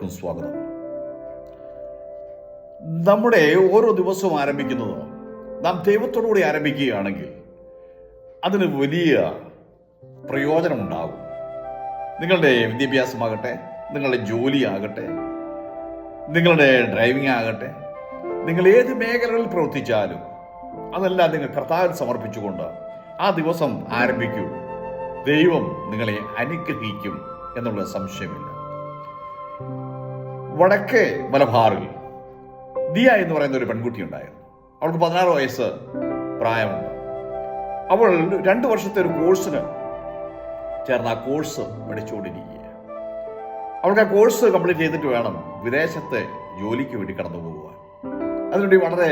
ഏവർക്കും സ്വാഗതം. നമ്മുടെ ഓരോ ദിവസവും ആരംഭിക്കുന്നത് നാം ദൈവത്തോടുകൂടി ആരംഭിക്കുകയാണെങ്കിൽ അതിന് വലിയ പ്രയോജനമുണ്ടാകും. നിങ്ങളുടെ വിദ്യാഭ്യാസമാകട്ടെ നിങ്ങളുടെ ജോലിയാകട്ടെ നിങ്ങളുടെ ഡ്രൈവിംഗ് ആകട്ടെ നിങ്ങൾ ഏത് മേഖലകളിൽ പ്രവർത്തിച്ചാലും അതെല്ലാം നിങ്ങൾ കർത്താവിൽ സമർപ്പിച്ചുകൊണ്ട് ആ ദിവസം ആരംഭിക്കൂ. ദൈവം നിങ്ങളെ അനുഗ്രഹിക്കും എന്നുള്ള സംശയമില്ല. വടക്കേ മലബാറിൽ ദിയ എന്ന് പറയുന്ന ഒരു പെൺകുട്ടി ഉണ്ടായിരുന്നു. അവൾക്ക് പതിനാറ് വയസ്സ് പ്രായമുണ്ട്. അവൾ രണ്ട് വർഷത്തെ ഒരു കോഴ്സിന് ചേർന്ന് ആ കോഴ്സ് പഠിച്ചുകൊണ്ടിരിക്കുക അവൾക്ക് ആ കോഴ്സ് കംപ്ലീറ്റ് ചെയ്തിട്ട് വേണം വിദേശത്തെ ജോലിക്ക് വേണ്ടി കടന്നു പോകുവാൻ അതിനുവേണ്ടി വളരെ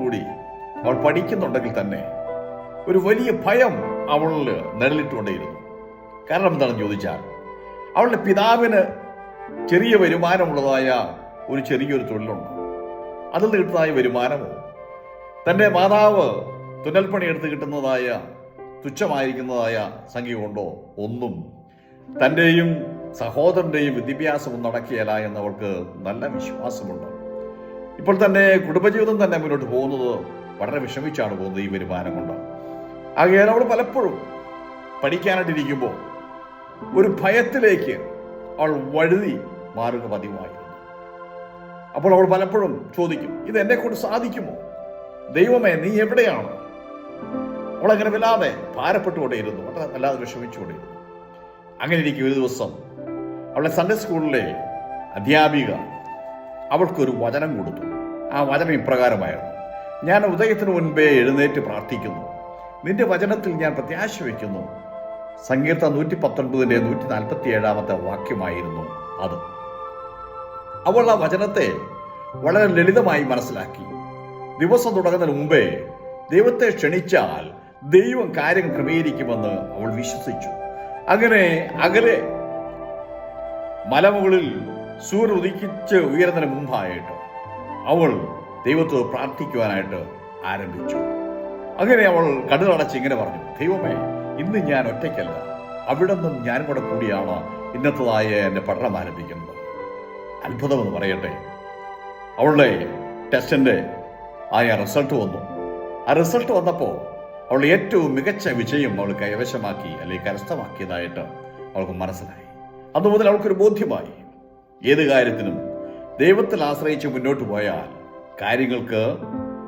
കൂടി അവൾ പഠിക്കുന്നുണ്ടെങ്കിൽ തന്നെ ഒരു വലിയ ഭയം അവളിൽ നിഴലിട്ടുകൊണ്ടേയിരുന്നു. കാരണം എന്താണെന്ന് ചോദിച്ചാൽ അവളുടെ പിതാവിന് ചെറിയ വരുമാനമുള്ളതായ ഒരു ചെറിയൊരു തൊഴിലുണ്ട്. അതിൽ കിട്ടുന്നതായ വരുമാനമോ? തന്റെ മാതാവ് തുന്നൽപ്പണി എടുത്ത് കിട്ടുന്നതായ തുച്ഛമായിരിക്കുന്നതായ സംഖ്യ കൊണ്ടോ? ഒന്നും. തന്റെയും സഹോദരന്റെയും വിദ്യാഭ്യാസം നടക്കിയല്ല എന്നവർക്ക് നല്ല വിശ്വാസമുണ്ട്. ഇപ്പോൾ തന്നെ കുടുംബജീവിതം തന്നെ മുന്നോട്ട് പോകുന്നത് വളരെ വിഷമിച്ചാണ് പോകുന്നത് ഈ വരുമാനം കൊണ്ട്. ആകെ അവൾ പലപ്പോഴും പഠിക്കാനായിട്ടിരിക്കുമ്പോൾ ഒരു ഭയത്തിലേക്ക് അവൾ വഴുതി മാറുക പതിവായിരുന്നു. അപ്പോൾ അവൾ പലപ്പോഴും ചോദിക്കും ഇത് എന്നെ കൊണ്ട് സാധിക്കുമോ? ദൈവമേ നീ എവിടെയാണ്? അവൾ അങ്ങനെ വല്ലാതെ ഭാരപ്പെട്ടുകൊണ്ടേയിരുന്നു വളരെ വല്ലാതെ വിഷമിച്ചുകൊണ്ടേയിരുന്നു. അങ്ങനെ ഇരിക്കും ഒരു ദിവസം അവളെ സൺഡേ സ്കൂളിലെ അധ്യാപിക അവൾക്കൊരു വചനം കൊടുത്തു. ആ വചനം ഇപ്രകാരമായിരുന്നു ഞാൻ ഉദയത്തിന് മുൻപേ എഴുന്നേറ്റ് പ്രാർത്ഥിക്കുന്നു. നിന്റെ വചനത്തിൽ ഞാൻ പ്രത്യാശ വയ്ക്കുന്നു. സങ്കീർത്ത നൂറ്റി പത്തൊൻപതിന്റെ നൂറ്റി നാൽപ്പത്തി ഏഴാമത്തെ വാക്യമായിരുന്നു അത്. അവൾ ആ വചനത്തെ വളരെ ലളിതമായി മനസ്സിലാക്കി. ദിവസം തുടങ്ങുന്നതിന് മുമ്പേ ദൈവത്തെ ക്ഷണിച്ചാൽ ദൈവം കാര്യം ക്രമീകരിക്കുമെന്ന് അവൾ വിശ്വസിച്ചു. അങ്ങനെ അകലെ മലമുകളിൽ സൂര്യൻ ഉദിക്കിച്ച് ഉയരുന്നതിന് മുമ്പായിട്ട് അവൾ ദൈവത്തോട് പ്രാർത്ഥിക്കുവാനായിട്ട് ആരംഭിച്ചു. അങ്ങനെ അവൾ കണ്ണുകളടച്ച് ഇങ്ങനെ പറഞ്ഞു ദൈവമേ ഇന്ന് ഞാൻ ഒറ്റയ്ക്കല്ല. അവിടെ നിന്നും ഞാൻ കൂടെ കൂടിയാണ് ഇന്നത്തതായ എന്റെ പഠനം ആരംഭിക്കുന്നത്. അത്ഭുതമെന്ന് പറയട്ടെ. അവളുടെ ടെസ്റ്റിന്റെ ആയ റിസൾട്ട് വന്നു. ആ റിസൾട്ട് വന്നപ്പോൾ അവൾ ഏറ്റവും മികച്ച വിജയം അവൾ കൈവശമാക്കി അല്ലെങ്കിൽ കരസ്ഥമാക്കിയതായിട്ട് അവൾക്ക് മനസ്സിലായി. അതുമുതൽ മുതൽ അവൾക്കൊരു ബോധ്യമായി. ഏത് കാര്യത്തിനും ദൈവത്തിൽ ആശ്രയിച്ച് മുന്നോട്ട് പോയാൽ കാര്യങ്ങൾക്ക്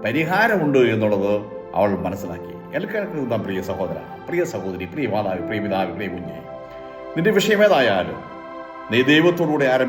പരിഹാരമുണ്ട് എന്നുള്ളത് അവൾ മനസ്സിലാക്കി. കേൾക്കുന്ന പ്രിയ സഹോദര പ്രിയ സഹോദരി പ്രിയ മാതാവ് പ്രിയ പിതാവ് പ്രിയ കുഞ്ഞെ. നിന്റെ വിഷയം ഏതായാലും നീ ദൈവത്തോടുകൂടെ ആരംഭിക്കും